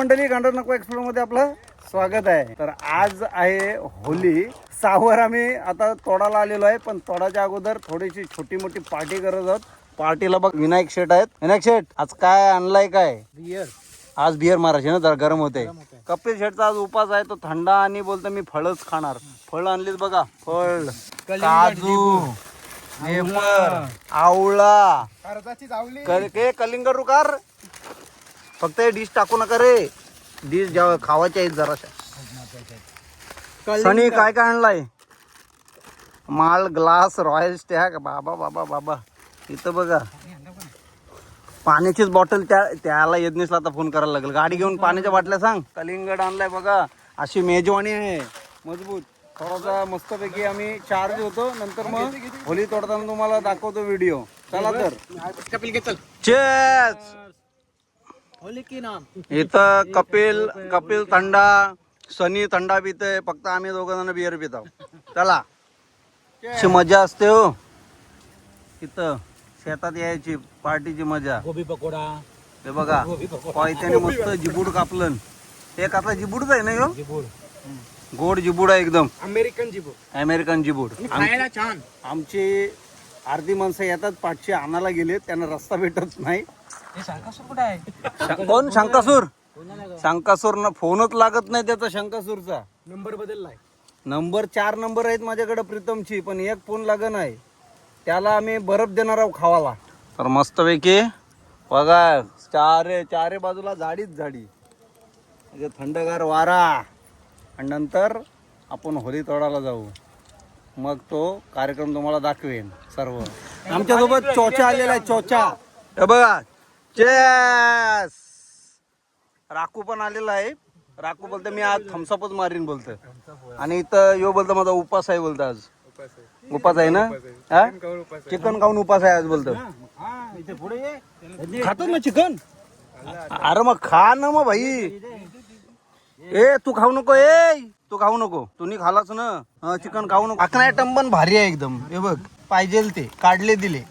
मंडळी गांडर नको एक्सप्लोरमध्ये आपलं स्वागत आहे. तर आज आहे होली. सावर आम्ही आता तोडाला आलेलो आहे पण तोडाच्या अगोदर थोडीशी छोटी मोठी पार्टी करत आहोत. पार्टीला बघ विनायक शेठ आहेत. विनायक शेठ आज काय आणलाय काय? बियर. आज बियर मारायची ना जरा गरम होते कपिल शेठचा आज उपास आहे तो थंडा आणि बोलतो मी फळच खाणार. फळ आणलीच बघा. फळ काजू आवळा. कर्जाची जावली. कर के कलिंग रुकार? फक्त हे डिश टाकू नका रे. डिश जेव्हा खावायच्या आहेत जराशा. सनी काय काय आणलाय? माल ग्लास रॉयल स्टॅग बाबा बाबा बाबा. इथं बघा. पाण्याचीच बॉटल त्या त्याला यज्ञेशला आता फोन करायला लागेल. गाडी घेऊन पाण्याच्या बाटल्या सांग. कलिंगड आणलाय बघा. अशी मेजवानी आहे. मजबूत. थोडासा मस्तपैकी आम्ही चार्ज होतो नंतर मग होली तोडताना तुम्हाला दाखवतो व्हिडिओ चला तर. चल चेस इथं कपिल कपिल थंडा सनी थंडा पिते फक्त आम्ही दोघं जण बिअर पितो चला. अशी मजा असते हो. इथं शेतात यायची पार्टीची मजा. गोबी पकोडा. हे बघा त्याने मस्त जिबूड कापलं एक आता जिबूडच आहे ना ह्यो जिबूड. गोड जिबूड आहे एकदम. अमेरिकन जिबूड. अमेरिकन जिबूड. छान. आमची अर्धी माणसं येतात पाठची आणायला गेले त्यांना रस्ता भेटत नाही. हे कुठे आहे? कोण शंकासूर? शंकासूर ना फोनच लागत नाही त्याचा शंकासूरचा. नंबर बदललाय. नंबर चार नंबर आहेत माझ्याकडे प्रीतमची पण एक फोन लागत नाही. त्याला आम्ही बर्फ देणार आहोत खावाला. तर मस्तपैकी बघा चारे चारे बाजूला झाडीच झाडी. इथे थंडगार वारा. आणि नंतर आपण होली तोडायला जाऊ. मग तो कार्यक्रम तुम्हाला दाखवेन सर्व. आमच्यासोबत चोचा आलेला आहे चोचा. हे बघा चेस राखू पण आलेला आहे. राखू बोलतो मी आज थम्सअपच मारीन बोलतो आणि इथं यो बोलतो माझा उपास आहे बोलतो आज. उपास आहे ना? हा? चिकन खाऊन उपास आहे आज बोलतो खातो ना चिकन? अरे मग खा ना मग भाई. ए तू खाऊ नको ए. तू खाऊ नको. तू खालाच ना. चिकन खाऊ नको. अकरा आयटम पण भारी आहे एकदम. हे बघ पाहिजे ते. काढले दिले.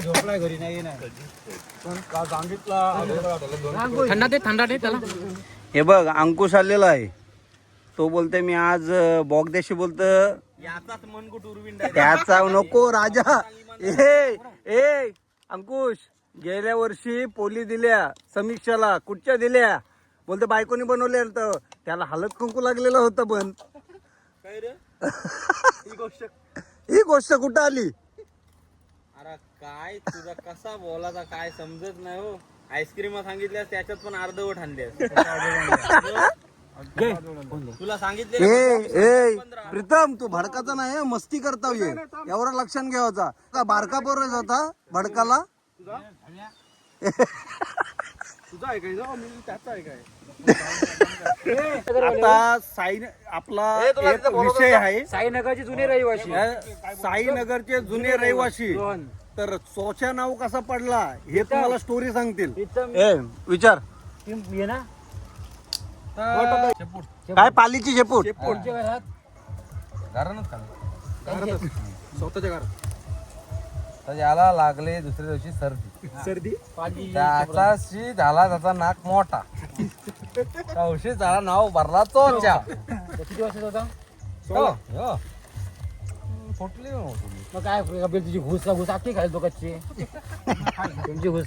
झोपलाय घरी नाही ना थंडा दे थंडा दे त्याला. हे बघ अंकुश आलेला आहे. तो बोलते मी आज बॉगदेशी बोलत. त्याचा नको राजा. ए ए अंकुश गेल्या वर्षी पोली दिल्या समीक्षाला कुठच्या दिल्या? बोलते बायकोनी बनवले तर त्याला हलत कुंकू लागलेलं होतं पण. ही गोष्ट कुठं आली? काय तुझा कसा बोलाचा काय समजत नाही हो. आईस्क्रीम सांगितल्यास त्याच्यात पण अर्धवट आणल्यास. तुला सांगितले ए ए प्रीतम तू भडकाचा नाही हं, मस्ती करता ये. एवढा लक्षात घ्यावाचा का बारका पोर होता भडकाला. तुझा? आहे काय? जाऊ मी त्याचा आहे काय? आता साई आपला एक विषय आहे. साईनगरची जुनी रहिवाशी. साईनगरचे जुने रहिवासी तर चोच्या नाव कसा पडला हे तुम्हाला स्टोरी सांगतील. ए विचार. ये ना. काय पालीची शेपूट? पुढच्या घरात? स्वतःच्या घरात. तर याला लागले दुसऱ्या दिवशी सर्दी. सर्दी? त्याचाशी झाला त्याचा नाक मोठा. चौशी झाला नाव भरला चोच्या किती दिवसाचा होता? हो. फुटली हो. मग काय कपिल तुझी घुस घुस आखी खायला तो कच्ची तुमची घुस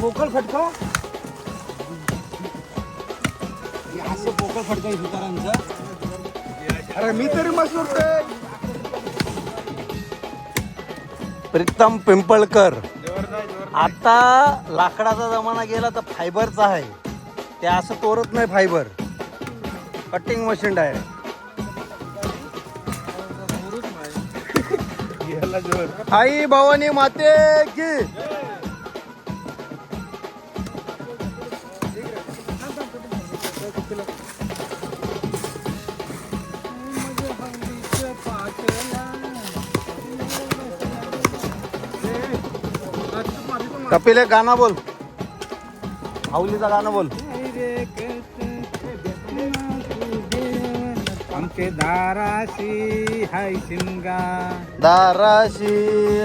पोकळ फटका? असं पोकळ फटका सुतारांचं. अरे मी तरी मसूर प्रीतम पिंपळकर. आता लाकडाचा जमाना गेला तर फायबरचा आहे. ते असं तोरत नाही फायबर. कटिंग मशीन आहे आई भवानी माते की कपिल एक गाणं बोल. हाऊलीचा गाणं बोल. आमचे दाराशी हाय शिमगा. दाराशी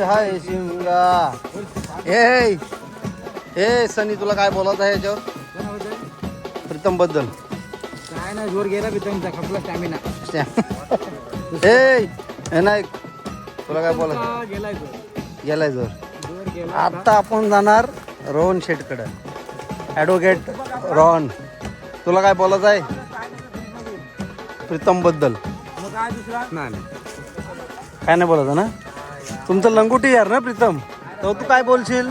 हाय शिमगा. ए ए सनी तुला काय बोलायचं आहे याच्यावर? प्रीतमबद्दल. काय ना जोर गेला बी तुमचा खपला स्टॅमिना ए हे नाही तुला काय बोलायचं? गेलाय जोर. गेलाय जोर. जोर गेला आता आपण जाणार रोहन शेटकडे. ॲडव्होकेट रोहन. तुला काय बोलायचं आहे? प्रीतमबद्दल मग काय नाही बोलायचं ना? तुमचं लंगोटी यार ना प्रीतम? तर तू काय बोलशील?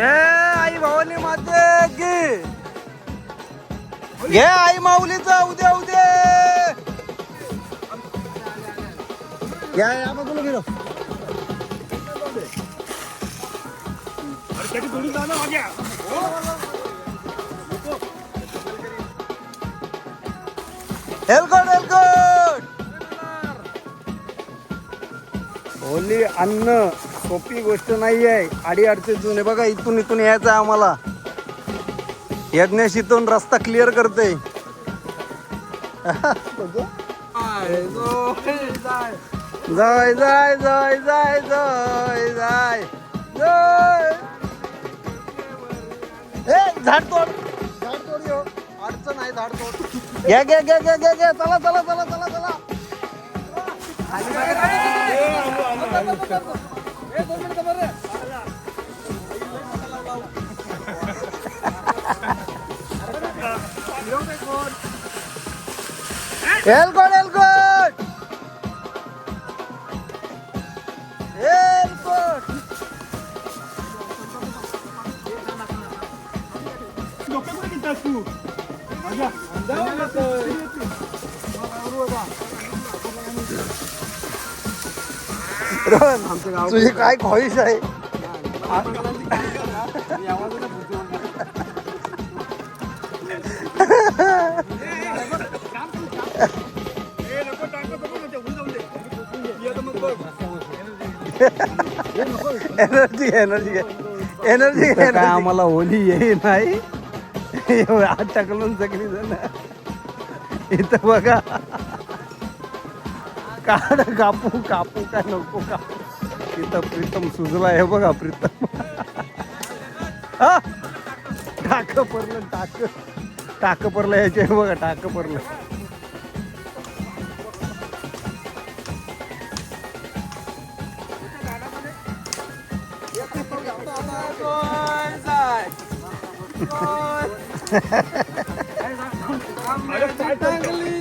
आई भावानी माते घे आई माऊलीचा उद्या उद्या. या बाजूला होली अन्न सोपी गोष्ट नाही आहे आडी अडचणीतून हे बघा इथून इथून यायचं आहे आम्हाला. यज्ञेश इथून रस्ता क्लिअर करते. जाय जाय जाय जाय जाय जाय जाय ए झाड तोड झाड तोड यो अडचण आहे झाड तोड घ्या घ्या घ्या घ्या घ्या घ्या चला चला चला चला चला एलगोड रोहन तुझी काय ख्वाहिश आहे एनर्जी एनर्जी एनर्जी काय आम्हाला होली ये नाही आज टाकलून सगळी जण इथं बघा काढ कापू कापू का नको कापू. इथं प्रीतम सुजला आहे बघा प्रीतम. हा? टाक पडलं टाक. टाक पडलं याचे बघा टाक पडलं.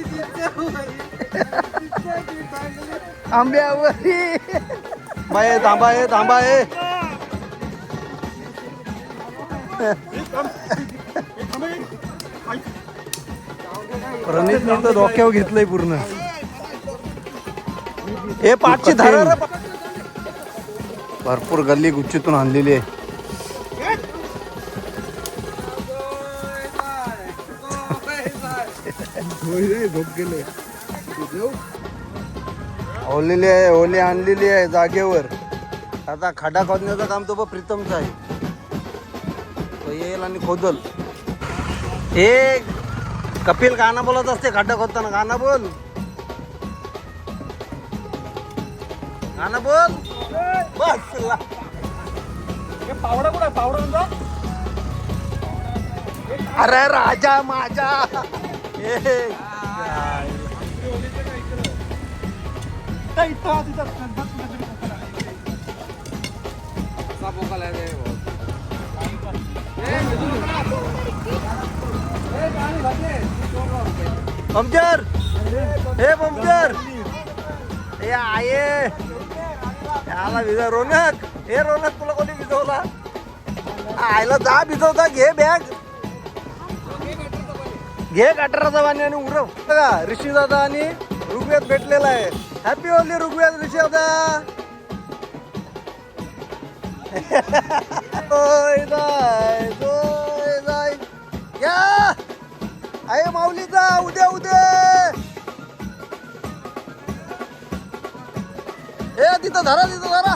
आंब्यावरी बाय थांबा ये थांबा ये प्रणितने तर डोक्यावर घेतलंय पूर्ण. हे पाचशे धारा भरपूर गल्ली गुच्छीतून आणलेली आहे. ओलेली आहे ओली आणलेली आहे जागेवर. आता खडा खोदण्याचं काम तो प्रीतमचं आहे. तो येईल आणि खोदल. हे कपिल गाणं बोलत असते खड्डा खोदताना. गाणं बोल. गाणं बोल. बस. पावडा कुठं पावडा अरे राजा माझा. पंक्चर हे पंक्चर हे आये! आला विजा रोनक! हे रोनक तुला कोणी भिजवला? आयला जा भिजवता घे बॅग घे गटाराचा पाणी आणि उरव बघा ऋषी दादा आणि ऋग्वेद भेटलेला आहे. हॅपी होली ऋग्वेद ऋषी दादा. या! आहे माऊलीचा उद्या उद्या ए तिथं धरा तिथं धरा.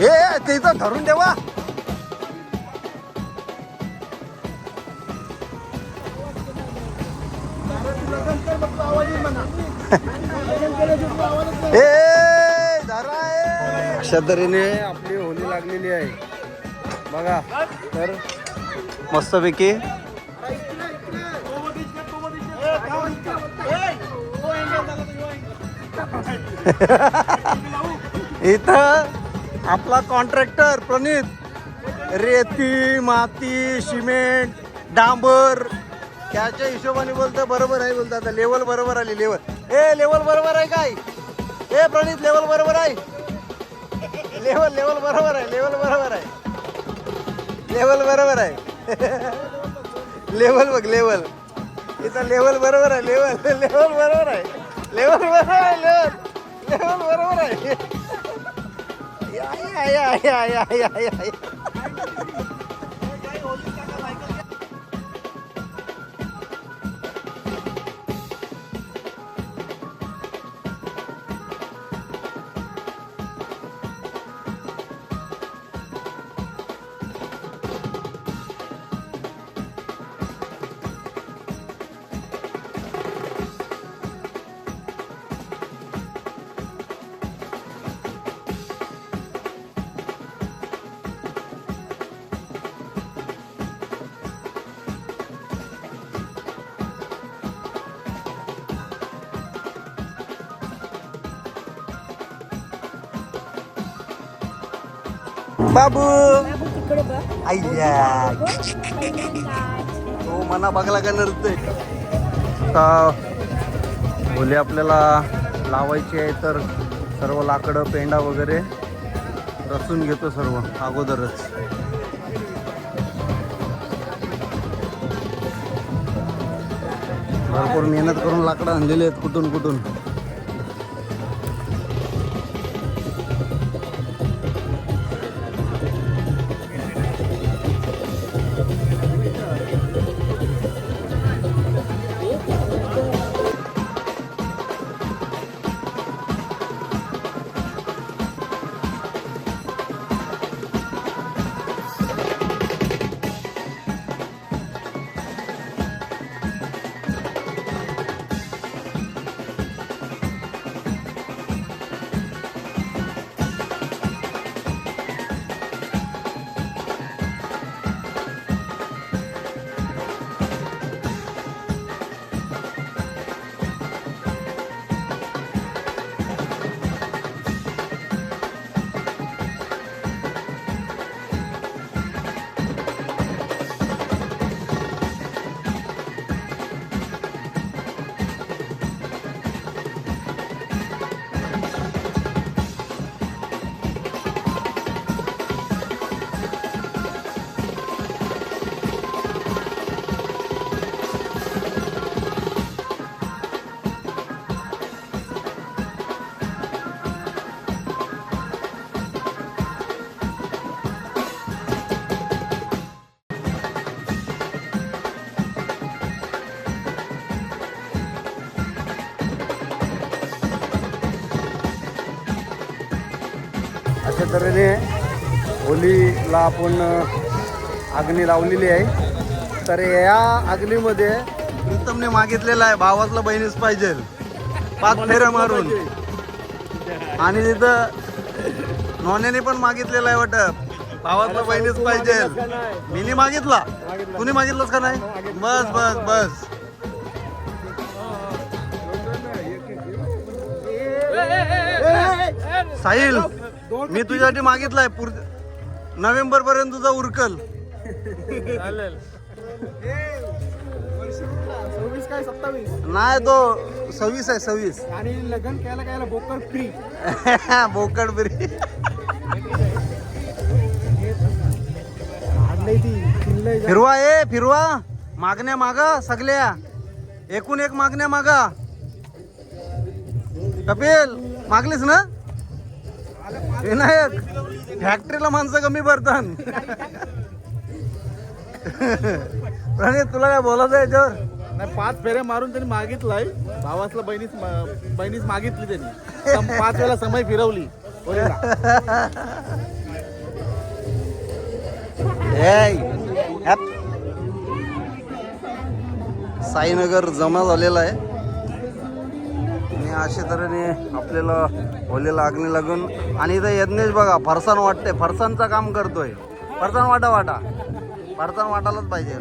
ए तिथं धरून ठेवा. अशा तऱ्हेने आपली होली लागलेली आहे. बघा तर मस्तपैकी इथं आपला कॉन्ट्रॅक्टर प्रणित रेती माती सिमेंट डांबर त्याच्या हिशोबाने बोलतं बरोबर आहे बोलतं आता लेवल बरोबर आली लेवल ए लेवल बरोबर आहे काय ए प्रणित लेवल बरोबर आहे लेवल लेवल बरोबर आहे लेवल बरोबर आहे लेवल बरोबर आहे लेवल बघ लेवल इथं लेवल बरोबर आहे लेवल लेवल बरोबर आहे लेवल बरोबर आहे लेवल लेवल बरोबर आहे या, या, या, या, या, या, बाबू. अय्या तो मना बघला का नरतोय आता होली आपल्याला लावायची आहे तर सर्व लाकडं पेंडा वगैरे रचून घेतो सर्व अगोदरच. भरपूर मेहनत करून लाकडं आणलेली आहेत कुठून कुठून. तऱ्हेने होलीला आपण अग्नी लावलेली आहे. तर या अग्नीमध्ये प्रीतमने मागितलेला आहे भावातला बहिणीच पाहिजे. पाच फेऱ्या मारून. आणि तिथं नोन्याने पण मागितलेला आहे वाटत भावातला बहिणीच पाहिजे. मीनी मागितला. कुणी मागितलंच का नाही? बस बस बस. साहिल. मी तुझ्यासाठी मागितलाय पुर नोव्हेंबर पर्यंत तुझा उरकल. सव्वीस काय सत्तावीस? नाही तो सव्वीस आहे सव्वीस. आणि लग्न केलं काय बोकर फ्री? बोकड किल्लय फिरवा ए फिरवा. मागण्या मागा सगळ्या. एकूण एक मागण्या मागा. कपिल मागलीस ना? विनायक फॅक्टरीला माणसं कमी भरतात प्रणित तुला काय बोलायचं याच्यावर? नाही पाच फेऱ्या मारून त्यांनी मागितलाय. भावासला बहिणीच बहिणीच मागितली त्यांनी. सम- पाच वेळा समय फिरवली. Hey, साईनगर जमा झालेला आहे. आणि अशा तऱ्हेने आपल्याला होलीला अग्नी लागून आणि इथं यज्ञेश बघा फरसान वाटते फरसाणचं काम करतोय. फरसान वाटा वाटा. फरसान वाटायलाच पाहिजे.